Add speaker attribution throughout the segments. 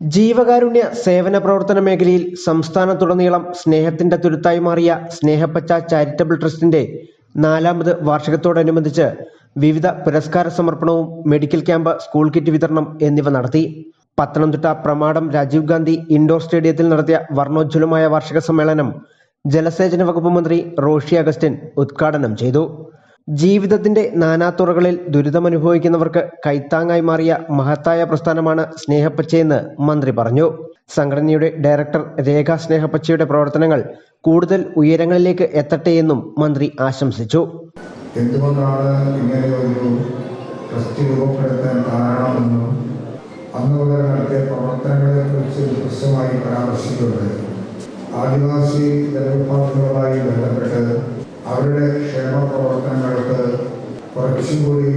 Speaker 1: ജീവകാരുണ്യ സേവന പ്രവർത്തന മേഖലയിൽ സംസ്ഥാനത്തുടനീളം സ്നേഹത്തിന്റെ തുരുത്തായി മാറിയ സ്നേഹപ്പച്ച ചാരിറ്റബിൾ ട്രസ്റ്റിന്റെ നാലാമത് വാർഷികത്തോടനുബന്ധിച്ച് വിവിധ പുരസ്കാര സമർപ്പണവും മെഡിക്കൽ ക്യാമ്പ് സ്കൂൾ കിറ്റ് വിതരണം എന്നിവ നടത്തി. പത്തനംതിട്ട പ്രമാടം രാജീവ് ഗാന്ധി ഇൻഡോർ സ്റ്റേഡിയത്തിൽ നടത്തിയ വർണോജ്വലമായ വാർഷിക സമ്മേളനം ജലസേചന വകുപ്പ് മന്ത്രി റോഷി അഗസ്റ്റിൻ ഉദ്ഘാടനം ചെയ്തു. ജീവിതത്തിന്റെ നാനാതുറകളിൽ ദുരിതമനുഭവിക്കുന്നവർക്ക് കൈത്താങ്ങായി മാറിയ മഹത്തായ പ്രസ്ഥാനമാണ് സ്നേഹപ്പച്ചയെന്ന് മന്ത്രി പറഞ്ഞു. സംഘടനയുടെ ഡയറക്ടർ രേഖ സ്നേഹപ്പച്ചയുടെ പ്രവർത്തനങ്ങൾ കൂടുതൽ ഉയരങ്ങളിലേക്ക് എത്തട്ടെ എന്നും മന്ത്രി ആശംസിച്ചു.
Speaker 2: ഇങ്ങനെ ഒരു ആദിവാസി ജനവിഭാഗങ്ങളുമായി ബന്ധപ്പെട്ട് അവരുടെ ക്ഷേമ പ്രവർത്തനങ്ങൾക്ക് കുറച്ചും കൂടി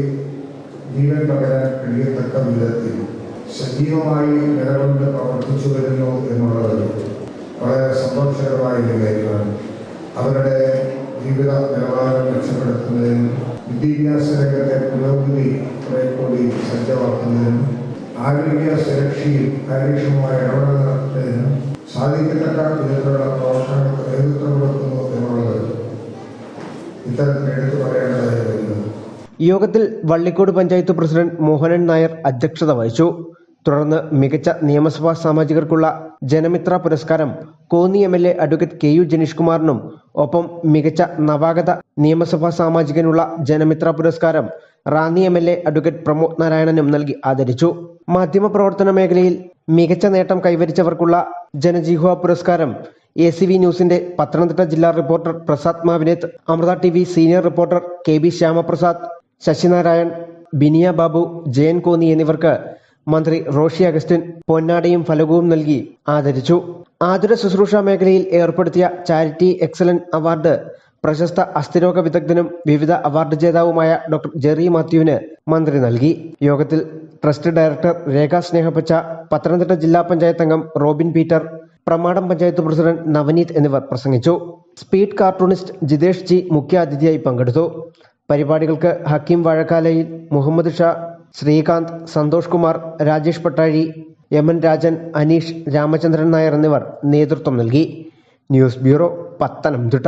Speaker 2: ജീവൻ പകരാൻ കഴിയത്തക്ക വിധത്തിൽ സജീവമായി നിലകൊണ്ട് പ്രവർത്തിച്ചു വരുന്നു എന്നുള്ളത് വളരെ സന്തോഷകരമായ കാര്യമാണ്. അവരുടെ ജീവിത നിലവാരം മെച്ചപ്പെടുത്തുന്നതിനും വിദ്യാഭ്യാസ രംഗത്തെ പുരോഗതി കുറെ കൂടി സജ്ജമാക്കുന്നതിനും ആരോഗ്യ സുരക്ഷയിൽ കാര്യക്ഷമമായ ഇടപെടൽ നടത്തുന്നതിനും സാധിക്കത്തക്ക വിധത്തിലുള്ള പ്രവർത്തനങ്ങൾക്ക് നേതൃത്വം കൊടുക്കുന്നു എന്നുള്ളത് ഇത്തരത്തിൽ എടുത്തു വരുന്നത്
Speaker 1: യോഗത്തിൽ വള്ളിക്കോട് പഞ്ചായത്ത് പ്രസിഡന്റ് മോഹനൻ നായർ അധ്യക്ഷത വഹിച്ചു. തുടർന്ന് മികച്ച നിയമസഭാ സാമാജികർക്കുള്ള ജനമിത്ര പുരസ്കാരം Konni M L A advocate K U Janeesh കുമാറിനും ഒപ്പം മികച്ച നവാഗത നിയമസഭാ സാമാജികനുള്ള ജനമിത്ര പുരസ്കാരം Ranni M L A advocate Pramod നാരായണനും നൽകി ആദരിച്ചു. മാധ്യമപ്രവർത്തന മേഖലയിൽ മികച്ച നേട്ടം കൈവരിച്ചവർക്കുള്ള ജനജീഹ പുരസ്കാരം എ സി വി ന്യൂസിന്റെ പത്തനംതിട്ട ജില്ലാ reporter Prasad Mavineth Amrita T V senior reporter K B Shyamaprasad Sasinarayan Biniya Babu Jayan Konni എന്നിവർക്ക് മന്ത്രി റോഷി അഗസ്റ്റിൻ പൊന്നാടയും ഫലകവും നൽകി ആദരിച്ചു. ആതുര ശുശ്രൂഷ മേഖലയിൽ ഏർപ്പെടുത്തിയ ചാരിറ്റി എക്സലന്റ് അവാർഡ് പ്രശസ്ത അസ്ഥിരോഗ വിദഗ്ധനും വിവിധ അവാർഡ് ജേതാവുമായ ഡോക്ടർ ജെറി മാത്യുവിന് മന്ത്രി നൽകി. യോഗത്തിൽ ട്രസ്റ്റ് ഡയറക്ടർ രേഖ സ്നേഹപ്പച്ച പത്തനംതിട്ട ജില്ലാ പഞ്ചായത്ത് അംഗം Robin Peter Pramadam panchayat president Navaneeth എന്നിവർ പ്രസംഗിച്ചു. സ്പീഡ് കാർട്ടൂണിസ്റ്റ് ജിതേഷ് ജി മുഖ്യാതിഥിയായി പങ്കെടുത്തു. പരിപാടികൾക്ക് ഹക്കീം വാഴക്കാലയിൽ മുഹമ്മദ് ഷാ ശ്രീകാന്ത് സന്തോഷ് കുമാർ രാജേഷ് പട്ടാഴി എം എൻ രാജൻ അനീഷ് രാമചന്ദ്രൻ നായർ എന്നിവർ നേതൃത്വം നൽകി. News bureau Pathanamthitta.